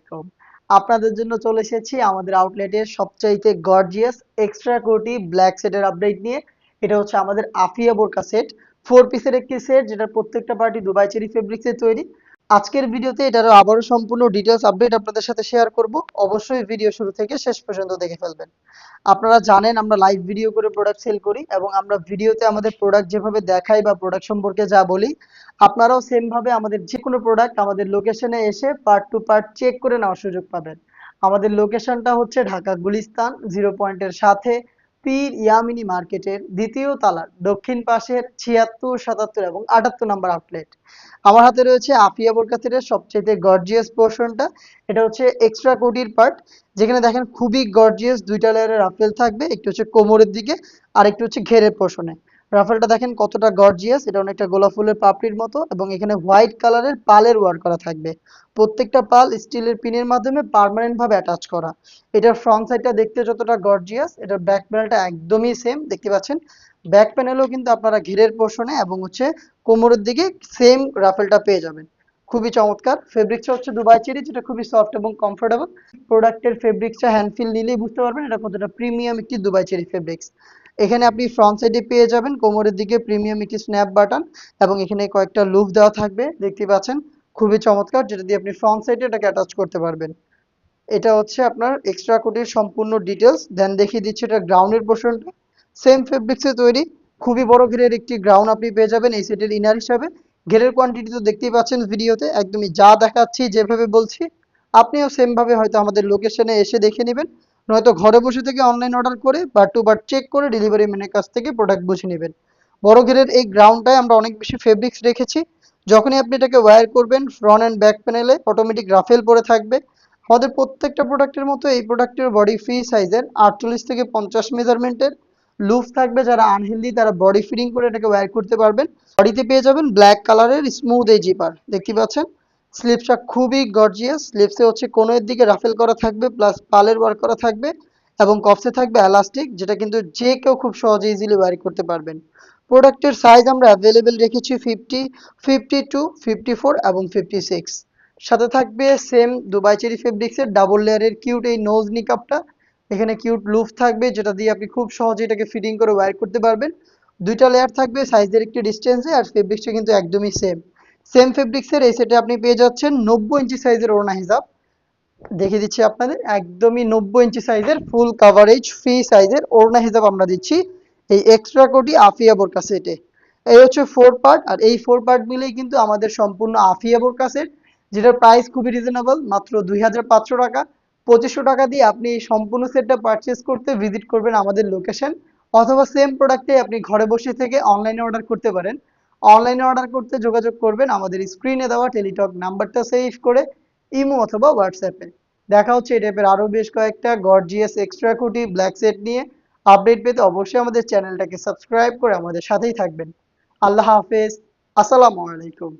আলাইকুম। আপনাদের জন্য চলে এসেছি আমাদের আউটলেটের সবচাইতে গর্জিয়াস এক্সট্রা কোটি ব্ল্যাক সেটের আপডেট নিয়ে। এটা হচ্ছে আমাদের আফিয়া বোরকা সেট ফোর পিসের একটি সেট যেটা প্রত্যেকটা পার্টি দুবাই চেরি ফেব্রিক্সের তৈরি। আজকের ভিডিওতে এটারও আবারও সম্পূর্ণ ডিটেলস আপডেট আপনাদের সাথে শেয়ার করব। অবশ্যই ভিডিও শুরু থেকে শেষ পর্যন্ত দেখে ফেলবেন। আপনারা জানেন আমরা লাইভ ভিডিও করে প্রোডাক্ট সেল করি এবং আমরা ভিডিওতে আমাদের প্রোডাক্ট যেভাবে দেখাই বা প্রোডাক্ট সম্পর্কে যা বলি আপনারাও সেম ভাবে আমাদের যে কোনো প্রোডাক্ট আমাদের লোকেশনে এসে পার্ট টু পার্ট চেক করে নেওয়ার সুযোগ পাবেন। আমাদের লোকেশনটা হচ্ছে ঢাকা গুলিস্তান জিরো পয়েন্টের সাথে পীর ইয়ামিনী মার্কেটের দ্বিতীয় তালার দক্ষিণ পাশের ছিয়াত্তর, সাতাত্তর এবং আটাত্তর নাম্বার আউটলেট আমার হাতে রয়েছে আফিয়া বোরকাসেটের সবচেয়ে গর্জিয়াস পোর্শনটা এটা হচ্ছে এক্সট্রা কোটির পার্ট যেখানে দেখেন খুবই গর্জিয়াস দুইটা লেয়ারের রাফেল থাকবে, একটু হচ্ছে কোমরের দিকে আর একটু হচ্ছে ঘেরের পোর্শনে রাফেলটা দেখেন কতটা গর্জিয়াস এটা অনেকটা গোলাপ ফুলের পাপড়ির মতো এবং এখানে হোয়াইট কালারের পালের ওয়ার্ক করা থাকবে। প্রত্যেকটা পাল স্টিলের পিনের মাধ্যমে পার্মানেন্ট ভাবে অ্যাটাচ করা। এটার ফ্রন্ট সাইডটা দেখতে যতটা গর্জিয়াস এটার ব্যাক প্যানেলটা একদমই সেম দেখতে পাচ্ছেন? ব্যাক প্যানেলও কিন্তু আপনারা ঘেরের পোর্শনে এবং হচ্ছে কোমরের দিকে সেম রাফেলটা পেয়ে যাবেন। খুবই চমৎকার। ফেব্রিক্সটা হচ্ছে দুবাই চেরি, যেটা খুবই সফট এবং কমফোর্টেবল প্রোডাক্টের ফেব্রিক্সটা হ্যান্ড ফিল নিলেই বুঝতে পারবেন এটা কতটা প্রিমিয়াম একটি দুবাই চেরি ফেব্রিক্স এখানে আপনি ফ্রন্ট সাইডে পেয়ে যাবেন, কোমরের দিকে প্রিমিয়াম একটি স্ন্যাপ বাটন এবং এখানে কয়েকটা লুপ দেওয়া থাকবে, দেখতে পাচ্ছেন? খুবই চমৎকার, যেটা দিয়ে আপনি ফ্রন্ট সাইডে এটাকে অ্যাটাচ করতে পারবেন। এটা হচ্ছে আপনার এক্সট্রা কোটির সম্পূর্ণ ডিটেলস দেন দেখিয়ে দিচ্ছি এটা গ্রাউন্ডের পোর্শনটা সেম ফেব্রিক্সে তৈরি, খুবই বড় ঘেরের একটি গ্রাউন্ড আপনি পেয়ে যাবেন এই সেটের ইনার হিসাবে। ঘেরের কোয়ান্টিটি তো দেখতেই পাচ্ছেন ভিডিওতে একদমই যা দেখাচ্ছি যেভাবে বলছি, আপনিও সেম ভাবে হয়তো আমাদের লোকেশনে এসে দেখে নেবেন। নয়তো ঘরে বসে থেকে অনলাইন অর্ডার করে বা টু বার চেক করে ডেলিভারি ম্যানের কাছ থেকে প্রোডাক্ট বুঝে নেবেন। বড় ঘেরের এই গ্রাউন্ডটায় আমরা অনেক বেশি ফেব্রিক্স রেখেছি। যখনই আপনি এটাকে ওয়্যার করবেন ফ্রন্ট অ্যান্ড ব্যাক প্যানেলে অটোমেটিক রাফেল পরে থাকবে। আমাদের প্রত্যেকটা প্রোডাক্টের মতো এই প্রোডাক্টের বডি ফ্রি সাইজের আটচল্লিশ থেকে পঞ্চাশ মেজারমেন্টের লুফ থাকবে। যারা আনহেলদি তারা বডি ফিটিং করে এটাকে ওয়্যার করতে পারবেন। বডিতে পেয়ে যাবেন ব্ল্যাক কালারের স্মুথ এই জিপার দেখতে পাচ্ছেন? স্লিপসটা খুবই গর্জিয়াস স্লিপসে হচ্ছে কোনোর দিকে রাফেল করা থাকবে প্লাস পালের ওয়ার্ক করা থাকবে এবং কফসে থাকবে এলাস্টিক যেটা কিন্তু যে কেউ খুব সহজে ইজিলি ওয়ারি করতে পারবেন। প্রোডাক্টের সাইজ আমরা অ্যাভেলেবেল রেখেছি fifty fifty two fifty four এবং ফিফটি সিক্স সাথে থাকবে সেম দুবাই চেরি ফেব্রিক্সের ডাবল লেয়ারের কিউট এই নোজ নিকাপটা এখানে কিউট লুফ থাকবে, যেটা দিয়ে আপনি খুব সহজে এটাকে ফিটিং করে ওয়্যার করতে পারবেন। দুইটা লেয়ার থাকবে সাইজের একটি ডিস্টেন্সে আর ফেব্রিক্সটা কিন্তু একদমই সেম সেম ফেব্রিক্সের এই সেটে আপনি পেয়ে যাচ্ছেন নব্বই ইঞ্চি সাইজের ওড়না হিসাব দেখিয়ে দিচ্ছি আপনাদের, একদমই নব্বই ইঞ্চি সাইজের ফুল কাভারেজ ফ্রি সাইজের ওড়না হিসাব আমরা দিচ্ছি এই এক্সট্রা কোটি আফিয়া বোরকা সেটে এই হচ্ছে ফোর পার্ট আর এই ফোর পার্ট মিলেই কিন্তু আমাদের সম্পূর্ণ আফিয়া বোরকা সেট যেটার প্রাইস খুবই রিজনেবল মাত্র দুই হাজার পাঁচশো টাকা। পঁচিশশো টাকা দিয়ে আপনি এই সম্পূর্ণ সেটটা পারচেস করতে ভিজিট করবেন আমাদের লোকেশন অথবা সেম প্রোডাক্টে আপনি ঘরে বসে থেকে অনলাইনে অর্ডার করতে পারেন। অনলাইনে অর্ডার করতে যোগাযোগ করবেন। আমাদের স্ক্রিনে দেওয়া টেলিটক নাম্বারটা সেভ করে ইমো অথবা হোয়াটসঅ্যাপে দেখা হচ্ছে এই টাইপের আরও বেশ কয়েকটা গর্জিয়াস এক্সট্রা কুটি ব্ল্যাক সেট নিয়ে আপডেট পেতে অবশ্যই আমাদের চ্যানেলটাকে সাবস্ক্রাইব করে আমাদের সাথেই থাকবেন। আল্লাহ হাফেজ। আসসালামু আলাইকুম।